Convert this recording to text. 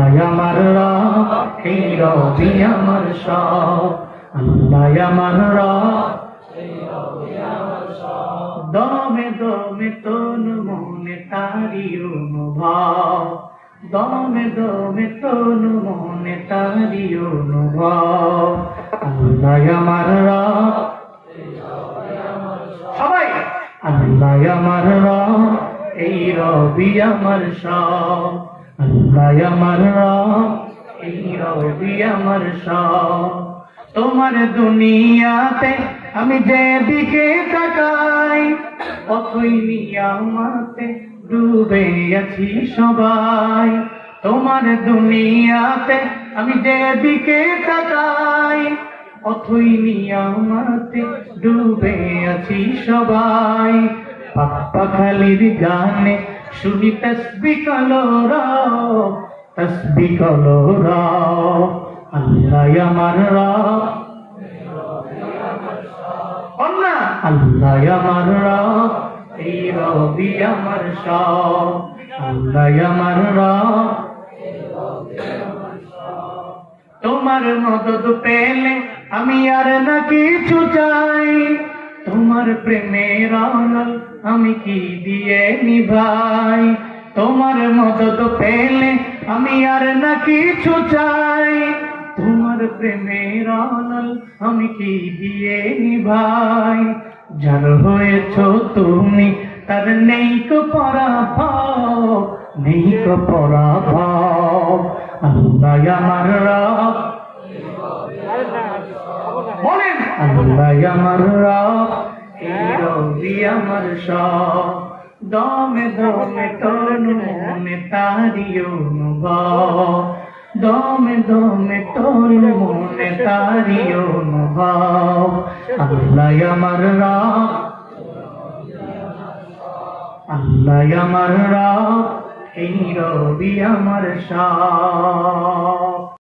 আল্লাহ আমার রব রবি আমার সব। আল্লাহ আমার দমে দমে তন মনে তারি অনুভব। দমে দমে তন মনে তারি অনুভব। আল্লাহ আমার রব সবাই, আল্লাহ আমার রব, এই রবি আমার সব। আল্লাহ আমার আমার তোমার দুনিয়াতে আমি যেদিকে তাকাই অথই নিয়ামাতে ডুবে আছি সবাই। তোমার দুনিয়াতে আমি যেদিকে তাকাই অথই নিয়ামাতে ডুবে আছি সবাই। পাপ্পা খালির গানে শুনি তসবি কলোরাও তসবি কলোরাও আল্লাহ আমার রব। না? আল্লাহ আমার এই রবি আমার আল্লাহ আমার তোমার মদত পেলে আমি আর না কিছু চাই। তোমার প্রেমের আনল আমি কি দিয়ে নিভাই? তোমার মদত পেলে আমি আর না কিছু চাই। তোমার প্রেমের আনল আমি কি দিয়ে নিভাই? যার হয়েছ তুমি তার নেই কো পরাভব নেই কো পরাভব আল্লাহ আমার রব। বলেন আল্লাহ আমার রব। আমার দমে দমে তনু মনে তারি অনুভব। দমে দমে তনু মনে তারি অনুভব। আল্লাহ আমার রব। আল্লাহ আমার এই রবি আমার সব।